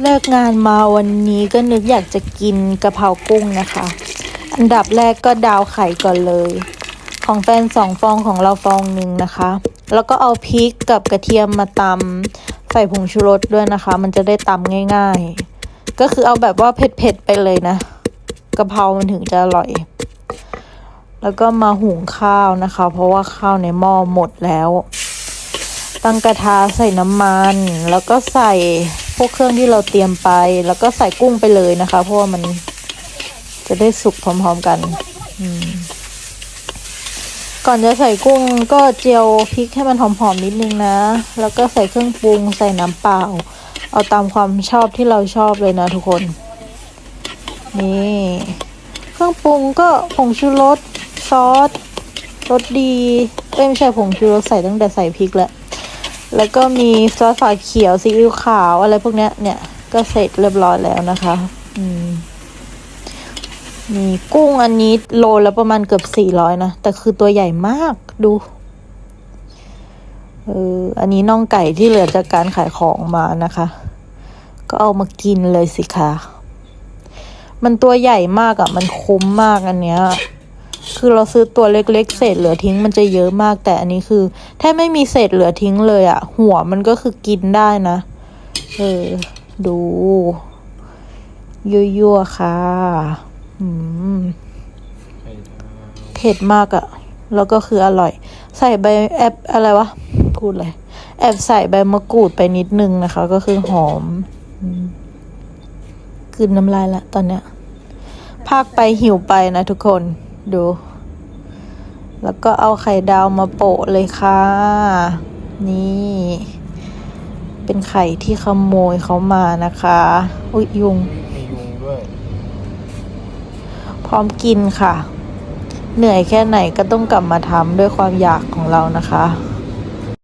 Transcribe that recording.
เลิกงานมาวันนี้ก็นึกอยากจะกินกะเพรากุ้งนะคะ อันดับแรกก็ดาวไข่ก่อนเลย ของแฟนสองฟองของเราฟองหนึ่งนะคะ แล้วก็เอาพริกกับกระเทียมมาตำใส่ผงชูรสด้วยนะคะ มันจะได้ตำง่ายๆ ก็คือเอาแบบว่าเผ็ดๆไปเลยนะกะเพรามันถึงจะอร่อย แล้วก็มาหุงข้าวนะคะ เพราะว่าข้าวในหม้อหมดแล้ว ตั้งกระทะใส่น้ำมัน แล้วก็ใส่ วกเครื่องที่เราเตรียมไป แล้วก็ใส่กุ้งไปเลยนะคะ เพราะว่ามันจะได้สุกพร้อมๆกันก่อนจะใส่กุ้งก็เจียวพริกให้มันหอมๆนิดนึงนะ แล้วก็ใส่เครื่องปรุงใส่น้ำเปล่า เอาตามความชอบที่เราชอบเลยนะทุกคน นี่ เครื่องปรุงก็ผงชูรสซอสรสดีไม่ใช่ผงชูรสใส่ตั้งแต่ใส่พริกแล้ว แล้วก็มีซอสฝาเขียวซีอิ๊วขาวอะไรพวกเนี้ยเนี่ย ก็เสร็จเรียบร้อยแล้วนะคะ อืมมีกุ้งอันนี้โลละประมาณเกือบสี่ร้อยนะ แต่คือตัวใหญ่มากดูเอออันนี้น่องไก่ที่เหลือจากการขายของมานะคะ ก็เอามากินเลยสิคะมันตัวใหญ่มากอะ่ะ มันคุ้มมากอันเนี้ย คือเราซื้อตัวเล็กๆ เศษเหลือทิ้งมันจะเยอะมาก แต่อันนี้คือแทบไม่มีเศษเหลือทิ้งเลยอะ่ะหัวมันก็คือกินได้นะ เออ ดูยั่วๆค่ะ อืมเผ็ดมากอะ่ะแล้วก็คืออร่อย ใส่ใบแอบอะไรวะพูดเลยแอบใส่ใบมะกรูดไปนิดนึงนะคะ ก็คือหอมอืมกลืนน้ำลายละตอนเนี้ย ภาคไปหิวไปนะทุกคน ดู แล้วก็เอาไข่ดาวมาโปะเลยค่ะ นี่ เป็นไข่ที่ขโมยเขามานะคะ อุ๊ยยุง มียุงด้วย พร้อมกินค่ะ เหนื่อยแค่ไหนก็ต้องกลับมาทำด้วยความอยากของเรานะคะ